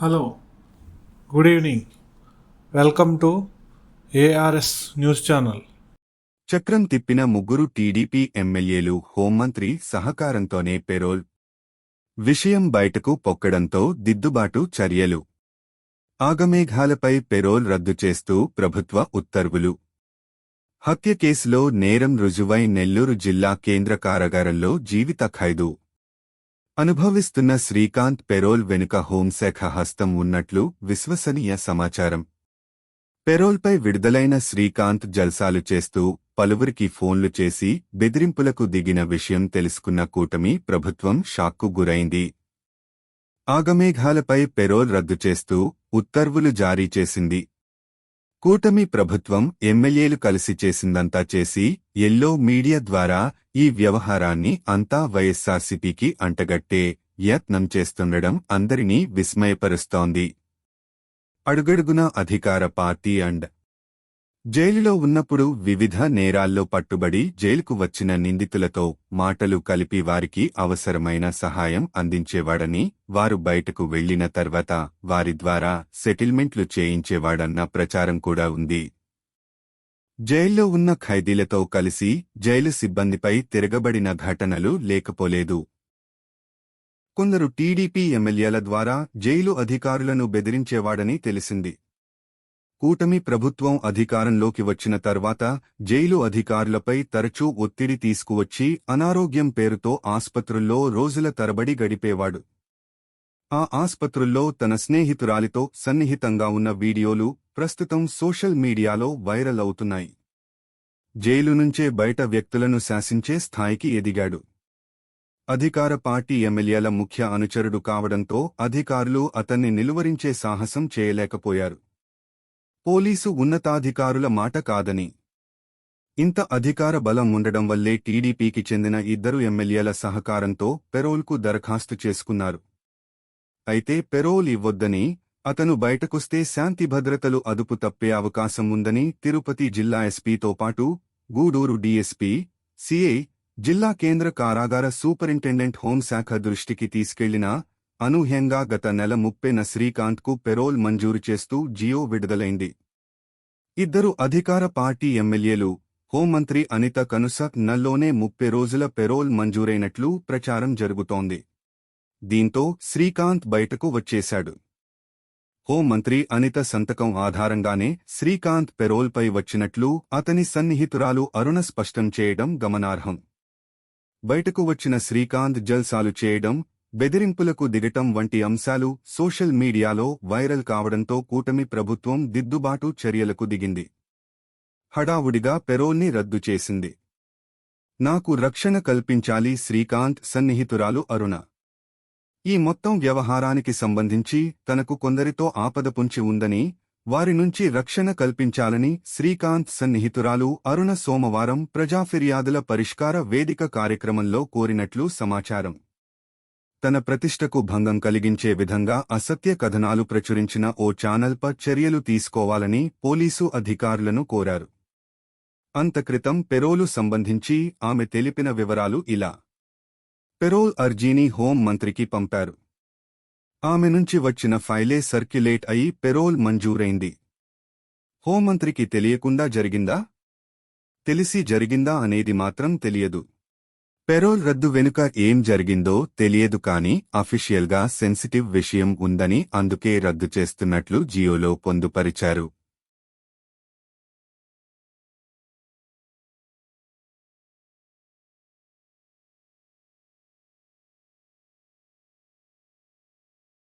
Hello good evening. Welcome to ARS news channel. చక్రం తిప్పిన ముగ్గురు టీడీపీ ఎమ్మెల్యేలు హోంమంత్రి సహకారంతోనే పెరోల్. విషయం బయటకు పొక్కడంతో దిద్దుబాటు చర్యలు. ఆగమేఘాలపై పెరోల్ రద్దు చేస్తూ ప్రభుత్వ ఉత్తర్వులు. హత్య కేసులో నేరం రుజువై నెల్లూరు జిల్లా కేంద్ర కారాగారంలో జీవిత ఖైదు. అనుభవిస్తున్న శ్రీకాంత్ పెరోల్ వెనుక హోంశాఖ హస్తం ఉన్నట్లు విశ్వసనీయ సమాచారం. పెరోల్పై విడుదలైన శ్రీకాంత్ జల్సాలు చేస్తూ పలువురికి ఫోన్లు చేసి బెదిరింపులకు దిగిన విషయం తెలుసుకున్న కూటమి ప్రభుత్వం షాక్కు గురైంది. ఆగమేఘాలపై పెరోల్ రద్దు చేస్తూ ఉత్తర్వులు జారీ చేసింది. కూటమి ప్రభుత్వం ఎమ్మెల్యేలు కలిసి చేసిందంతా చేసి ఎల్లో మీడియా ద్వారా ఈ వ్యవహారాన్ని అంతా వైఎస్సార్సీపీకి అంటగట్టే యత్నం చేస్తుండడం అందరినీ విస్మయపరుస్తోంది. అడుగడుగున అధికార పార్టీ అండ్ జైలులో ఉన్నప్పుడు వివిధ నేరాల్లో పట్టుబడి జైలుకు వచ్చిన నిందితులతో మాటలు కలిపి వారికి అవసరమైన సహాయం అందించేవాడని వారు బయటకు వెళ్ళిన తర్వాత వారి ద్వారా సెటిల్మెంట్లు చేయించేవాడన్న ప్రచారం కూడా ఉంది. జైల్లో ఉన్న ఖైదీలతో కలిసి జైలు సిబ్బందిపై తిరగబడిన ఘటనలు లేకపోలేదు. కొందరు టీడీపీ ఎమ్మెల్యేల ద్వారా జైలు అధికారులను బెదిరించేవాడని తెలిసింది. కూటమి ప్రభుత్వం అధికారంలోకి వచ్చిన తర్వాత జైలు అధికారులపై తరచూ ఒత్తిడి తీసుకువచ్చి అనారోగ్యం పేరుతో ఆస్పత్రుల్లో రోజుల తరబడి గడిపేవాడు. ఆ ఆస్పత్రుల్లో తన స్నేహితురాలితో సన్నిహితంగా ఉన్న వీడియోలు ప్రస్తుతం సోషల్ మీడియాలో వైరల్ అవుతున్నాయి. జైలు నుంచే బయట వ్యక్తులను శాసించే స్థాయికి ఎదిగాడు. అధికార పార్టీ ఎమ్మెల్యేల ముఖ్య అనుచరుడు కావడంతో అధికారులు అతన్ని నిలువరించే సాహసం చేయలేకపోయారు. పోలీసు ఉన్నతాధికారుల మాట కాదని. ఇంత అధికార బలం ఉండడం వల్లే టీడీపీకి చెందిన ఇద్దరు ఎమ్మెల్యేల సహకారంతో పెరోల్కు దరఖాస్తు చేసుకున్నారు. అయితే పెరోల్ ఇవ్వొద్దని అతను బయటకొస్తే శాంతి భద్రతలు అదుపు తప్పే అవకాశం ఉందని తిరుపతి జిల్లా ఎస్పీతో పాటు గూడూరు డీఎస్పీ సిఐ జిల్లా కేంద్ర కారాగార సూపరింటెండెంట్ హోంశాఖ దృష్టికి తీసుకెళ్ళినా అనూహ్యంగా గత నెల ముప్పెన శ్రీకాంత్కు పెరోల్ మంజూరు చేస్తూ జియో విడుదలైంది. ఇద్దరు అధికార పార్టీ ఎమ్మెల్యేలు హోంమంత్రి అనిత కనుసక్ నల్లోనే ముప్పై రోజుల పెరోల్ మంజూరైనట్లు ప్రచారం జరుగుతోంది. దీంతో శ్రీకాంత్ బయటకు వచ్చేశాడు. హోంమంత్రి అనిత సంతకం ఆధారంగానే శ్రీకాంత్ పెరోల్పై వచ్చినట్లు అతని సన్నిహితురాలు అరుణ స్పష్టం చేయడం గమనార్హం. బయటకు వచ్చిన శ్రీకాంత్ జల్సాలు చేయడం బెదిరింపులకు దిగటం వంటి అంశాలు సోషల్ మీడియాలో వైరల్ కావడంతో కూటమి ప్రభుత్వం దిద్దుబాటు చర్యలకు దిగింది. హడావుడిగా పెరోల్ని రద్దు చేసింది. నాకు రక్షణ కల్పించాలి శ్రీకాంత్ సన్నిహితురాలు అరుణ. ఈ మొత్తం వ్యవహారానికి సంబంధించి తనకు కొందరితో ఆపద పొంచి ఉందని వారి నుంచి రక్షణ కల్పించాలని శ్రీకాంత్ సన్నిహితురాలు అరుణ సోమవారం ప్రజా ఫిర్యాదుల పరిష్కార వేదిక కార్యక్రమంలో కోరినట్లు సమాచారం. తన ప్రతిష్టకు భంగం కలిగించే విధంగా అసత్య కథనాలు ప్రచురించిన ఓ ఛానల్పై చర్యలు తీసుకోవాలని పోలీసు అధికారులను కోరారు. అంతక్రితం పెరోలు సంబంధించి ఆమె తెలిపిన వివరాలు ఇలా. పెరోల్ అర్జీని హోం మంత్రికి పంపారు. ఆమె నుంచి వచ్చిన ఫైలే సర్క్యులేట్ అయి పెరోల్ మంజూరైంది. హోంమంత్రికి తెలియకుండా జరిగిందా? తెలిసి జరిగిందా అనేది మాత్రం తెలియదు. పెరోల్ రద్దు వెనుక ఏం జరిగిందో తెలియదు కాని అఫీషియల్గా సెన్సిటివ్ విషయం ఉందని అందుకే రద్దు చేస్తున్నట్లు జియోలో పొందుపరిచారు.